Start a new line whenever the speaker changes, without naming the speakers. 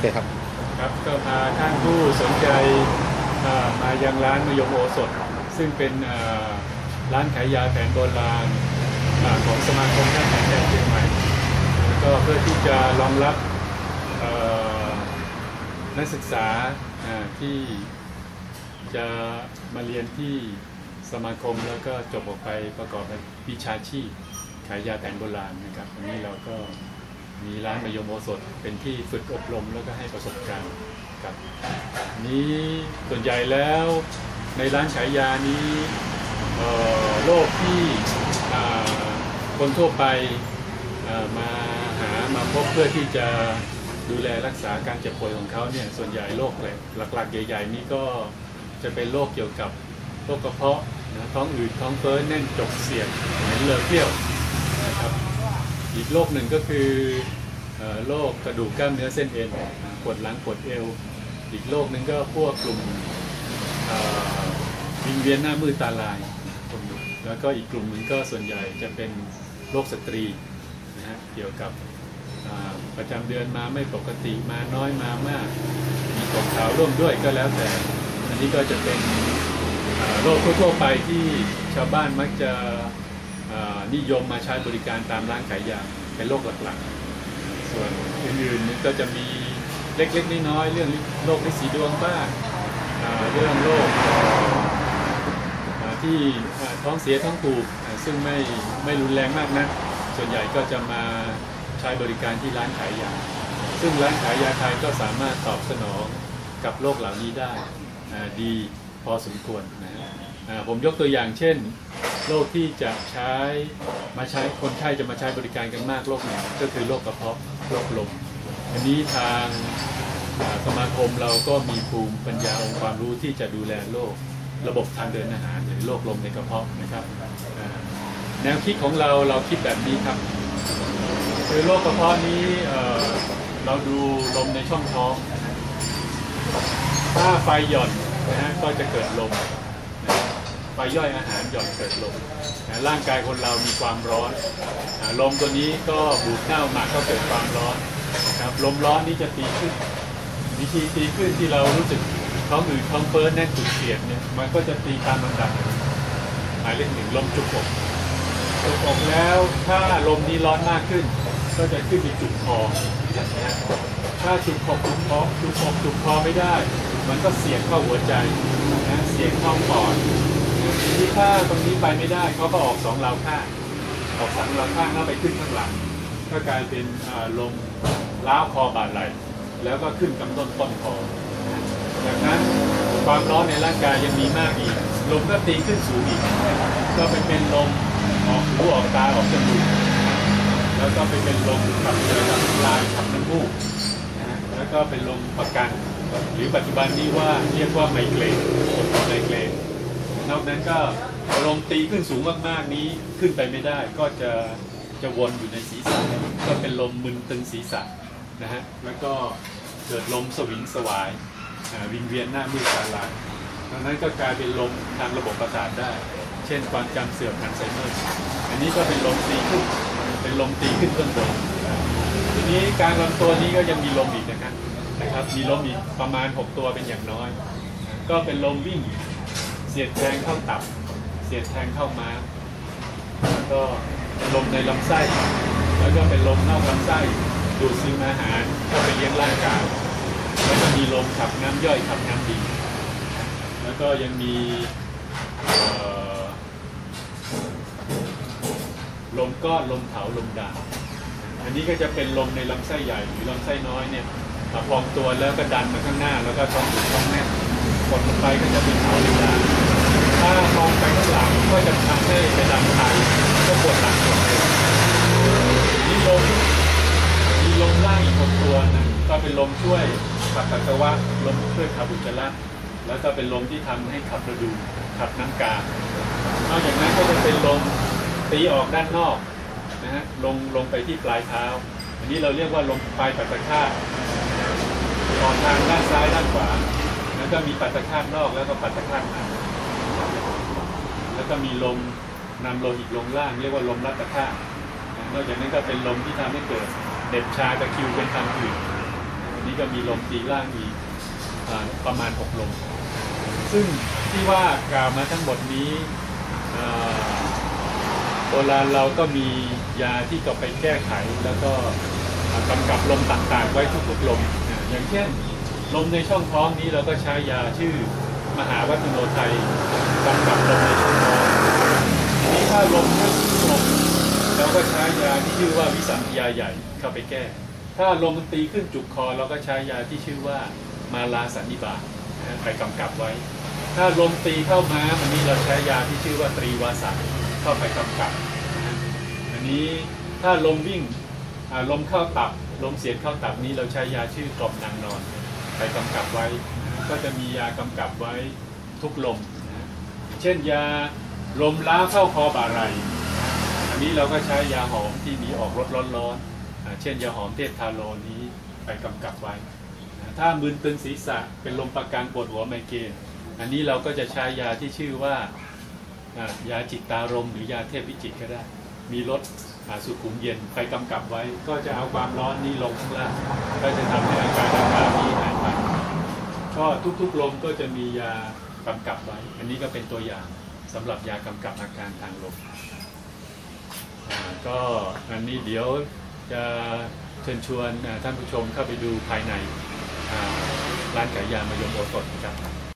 เคครับ
ครับก็พาท่านผู้สนใจเอ่อมายังร้านมยมโอสถ ซึ่งเป็นร้านขายยาแผนโบราณของสมาคมแพทย์แผนไทยเชียงใหม่ก็เพื่อที่จะรองรับนักศึกษาอ่าที่จะมาเรียนที่สมาคมแล้วก็จบออกไปประกอบวิชาชีพขายยาแผนโบราณนะครับวันนี้เราก็ มีร้านมายมโอสถเป็นที่ฝึกอบรมแล้วก็ให้ประสบการณ์ครับนี้ส่วนใหญ่แล้วในร้านขายานี้โรคที่คนทั่วไปมาหามาพบเพื่อที่จะดูแลรักษาการเจ็บป่วยของเขาเนี่ยส่วนใหญ่โรคหลักๆใหญ่ๆนี้ก็จะเป็นโรคเกี่ยวกับโรคกระเพาะนะท้องอืดท้องเฟ้อแน่นจกเสียดเหม็นเลอะเปี้ยวนะครับอีกโรคหนึ่งก็คือ โรคกระดูกกล้ามเนื้อเส้นเอ็นปวดหลังปวดเอว อีกโรคหนึ่งก็พวกกลุ่มวิงเวียนหน้ามืดตาลาย แล้วก็อีกกลุ่มหนึ่งก็ส่วนใหญ่จะเป็นโรคสตรีนะฮะเกี่ยวกับประจำเดือนมาไม่ปกติมาน้อยมามาก มีตกขาวร่วมด้วยก็แล้วแต่ อันนี้ก็จะเป็นโรคทั่วไปที่ชาวบ้านมักจะนิยมมาใช้บริการตามร้านขายยาเป็นโรคหลักๆ ส่วนอื่นๆนี่ก็จะมีเล็กๆน้อยๆเรื่องโรคฤทธิ์สีดวงบ้างเรื่องโรคที่ท้องเสียท้องผูกซึ่งไม่ไม่รุนแรงมากนะส่วนใหญ่ก็จะมาใช้บริการที่ร้านขายยา ซึ่งร้านขายยาไทยก็สามารถตอบสนองกับโรคเหล่านี้ได้ดีพอสมควรนะฮะผมยกตัวอย่างเช่นโรคที่จะใช้มาใช้คนไข้จะมาใช้บริการกันมากโรคหนึ่งก็คือโรคกระเพาะ โรคลมอันนี้ทางสมาคมเราก็มีภูมิปัญญาองค์ความรู้ที่จะดูแลโรคระบบทางเดินอาหารหรือโรคลมในกระเพาะนะครับแนวคิดของเราเราคิดแบบนี้ครับคือโรคกระเพาะนี้เราดูลมในช่องท้อง ถ้าไฟหย่อนนะฮะก็จะเกิดลม ไฟย่อยอาหารหย่อนเกิดลมนะร่างกายคนเรามีความร้อนลมตัวนี้ก็บูดเน่ามาก็เกิดความร้อนนะครับลมร้อนนี้จะตีขึ้นวิธีตีขึ้นที่เรารู้สึกท้องอืดท้องเฟ้อแน่นจุดเสียดเนี่ยมันก็จะตีตามลำดับหมายเลขหนึ่งลมจุกอกจุกอกแล้วถ้าลมนี้ร้อนมากขึ้น ก็จะขึ้นไปจุกคอนะฮะถ้าจุกอกจุกคอจุกอจุกคอไม่ได้ มันก็เสียดเข้าหัวใจนะเสียดเข้าปอด ทีนี้ถ้าตรงนี้ไปไม่ได้เขาก็ออกสองราวข้างออกสองราวข้างแล้วไปขึ้นข้างหลัง ก็กลายเป็นลมล้าวคอบาดไหลแล้วก็ขึ้นกำต้นต้นคอจากนั้นความร้อนในร่างกายยังมีมากอีก ลมก็ตีขึ้นสูงอีก ก็ไปเป็นลมออกหูออกตาออกจมูกแล้วก็ไปเป็นลมขับเรือขับลายขับน้ำมูกนะฮะแล้วก็เป็นลมประกัน หรือปัจจุบันนี้ว่าเรียกว่าไมเกรนไมเกรน นอกนั้นก็ลมตีขึ้นสูงมากๆนี้ขึ้นไปไม่ได้ก็จะจะวนอยู่ในศีรษะก็เป็นลมมึนตึงศีรษะนะฮะแล้วก็เกิดลมสวิงสวายวิงเวียนหน้ามืดตาลายดังนั้นก็กลายเป็นลมทางระบบประสาทได้ เช่นความจำเสื่อมอัลไซเมอร์อันนี้ก็เป็นลมตีขึ้นเป็นลมตีขึ้นเบื้องบนทีนี้การลำตัวนี้ก็ยังมีลมอีกนะครับนะครับมีลมอีกประมาณ 6 ตัวเป็นอย่างน้อย ก็เป็นลมวิ่ง เสียดแทงเข้าตับ เสียดแทงเข้าม้าแล้วก็ลมในลำไส้ แล้วก็เป็นลมนอกลำไส้ดูดซึมอาหารเข้าไปเลี้ยงร่างกายแล้วก็มีลมขับน้ำย่อยขับน้ำดี แล้วก็ยังมีลมก้อนลมเผาลมด่างอันนี้ก็จะเป็นลมในลำไส้ใหญ่หรือลำไส้น้อยเนี่ยพองตัวแล้วก็ดันมาข้างหน้า แล้วก็ท้องอืดท้องแน่นกดลงไปก็จะเป็นเผาลมด่างถ้ามอง ไปข้างหลังก็จะทำให้ไปดันไทก็ปวดหลังปวดเอวนี่ลมมีลมล่างอีกหกตัวนะก็เป็นลมช่วยขับปัสสาวะลมช่วยขับอุจจาระแล้วก็เป็นลมที่ทำให้ขับระดูขับน้ำกา นอกจากนั้นก็จะเป็นลมตีออกด้านนอกนะฮะลงลงไปที่ปลายเท้า อันนี้เราเรียกว่าลมปลายปัสสาวะออกทางด้านซ้ายด้านขวาแล้วก็มีปัสสาวะนอกแล้วก็ปัสสาวะใน แล้วก็มีลมนำโลหิตลงล่าง เรียกว่าลมรัตคานอกจากนั้นก็เป็นลมที่ทำให้เกิดเด็บชาตะคิวเป็นทางอื่นอันนี้ก็มีลมตีล่างอีกอประมาณ6ลม ซึ่งที่ว่ากล่าวมาทั้งหมดนี้โบราณเราก็มียาที่ก็ไปแก้ไขแล้วก็กำกับลมต่างๆ ไว้ทุกๆลม อย่างเช่นลมในช่องท้องนี้เราก็ใช้ยาชื่อมหาวัตโนไทยกำกับลมในช่อง ถ้าลมไม่ลมเราก็ใช้ยาที่ชื่อว่าวิสัมยาใหญ่เข้าไปแก้ ถ้าลมมันตีขึ้นจุกคอเราก็ใช้ยาที่ชื่อว่ามาลาสันนิบาตไปกำกับไว้ ถ้าลมตีเข้าม้าอันนี้เราใช้ยาที่ชื่อว่าตรีวาสันเข้าไปกำกับอันนี้ถ้าลมวิ่งลมเข้าตับลมเสียดเข้าตับนี้เราใช้ยาชื่อกล่อมนางนอน ไปกำกับไว้ ก็จะมียากำกับไว้ทุกลม เช่นยา ลมล้าเข้าคอบ่าไหลอันนี้เราก็ใช้ยาหอมที่มีออกรสร้อนๆอ่าเช่นยาหอมเทพทาโลนี้ไปกำกับไว้ ถ้ามึนตึงศีรษะเป็นลมประการปวดหัวไมเกรนอันนี้เราก็จะใช้ยาที่ชื่อว่ายาจิตตารมหรือยาเทพวิจิตก็ได้ มีรสสุขุมเย็นไปกำกับไว้ ก็จะเอาความร้อนนี้ลงข้างล่างก็จะทำให้อาการอาการนี้หายไปก็ทุกๆลมก็จะมียากำกับไว้ อันนี้ก็เป็นตัวอย่าง สำหรับยากำกับอาการทางลมก็อันนี้เดี๋ยวจะเชิญชวนท่านผู้ชมเข้าไปดูภายในร้านขายยามายมโอสดนะครับ